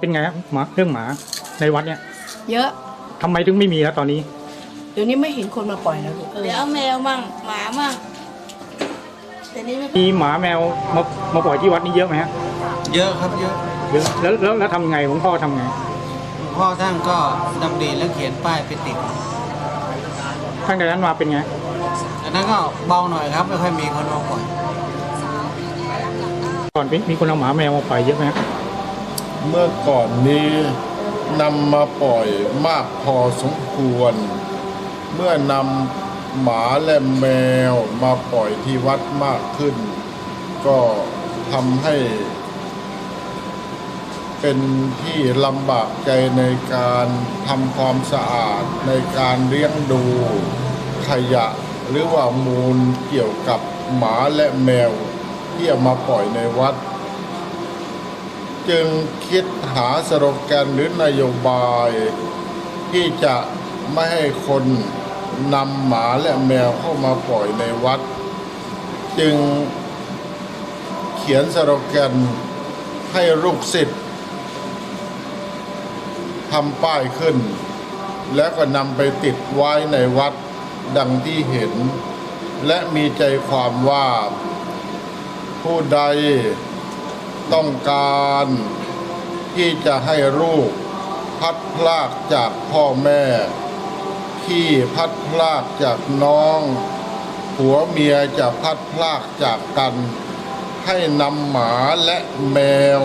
เป็นไงครับหมาเรื่องหมาในวัดเนี่ยเยอะทำไมถึงไม่มีแล้วตอนนี้ เดี๋ยวนี้ไม่เห็นคนมาปล่อยแล้วลูกเออเดี๋ยวเอาแมวมั่งหมามั่งแต่นี่ไม่มีหมาแมวมามาปล่อยที่วัดนี้เยอะไหมฮะเยอะครับเยอะเยอะแล้วแล้วแล้วทำไงหลวงพ่อทำไงหลวงพ่อท่านก็ดำริแล้วเขียนป้ายไปติดตั้งแต่นั้นมาเป็นไงอันนั้นก็เบาหน่อยครับ ไม่ค่อยมีคนมาปล่อยก่ อนมีคนเอาหมาแมวมาปล่อยเยอะไหมเมื่อก่อนนี้นำมาปล่อยมากพอสมควร เมื่อนำหมาและแมวมาปล่อยที่วัดมากขึ้น ก็ทำให้ เป็นที่ลำบากใจในการทำความสะอาดในการเลี้ยงดูขยะหรือว่ามูลเกี่ยวกับหมาและแมว ที่เอามาปล่อยในวัด จึงคิดหาสโลแกนหรือนโยบาย ที่จะไม่ให้คนนำหมาและแมวเข้ามาปล่อยในวัด จึงเขียนสโลแกนให้ลูกศิษย์ทำป้ายขึ้น แล้วก็นำไปติดไว้ในวัดดังที่เห็น และมีใจความว่า ผู้ใดต้องการที่จะให้ลูกพัดพลากจากพ่อแม่ ที่พัดพลากจากน้อง ผัวเมียจะพัดพลากจากกัน ให้นำหมาและแมว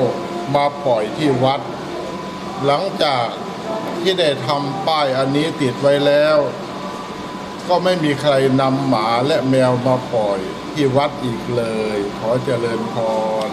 มาปล่อยที่วัด หลังจากที่ได้ทำป้ายอันนี้ติดไว้แล้ว ก็ไม่มีใครนำหมาและแมวมาปล่อยที่วัดอีกเลย ขอเจริญพร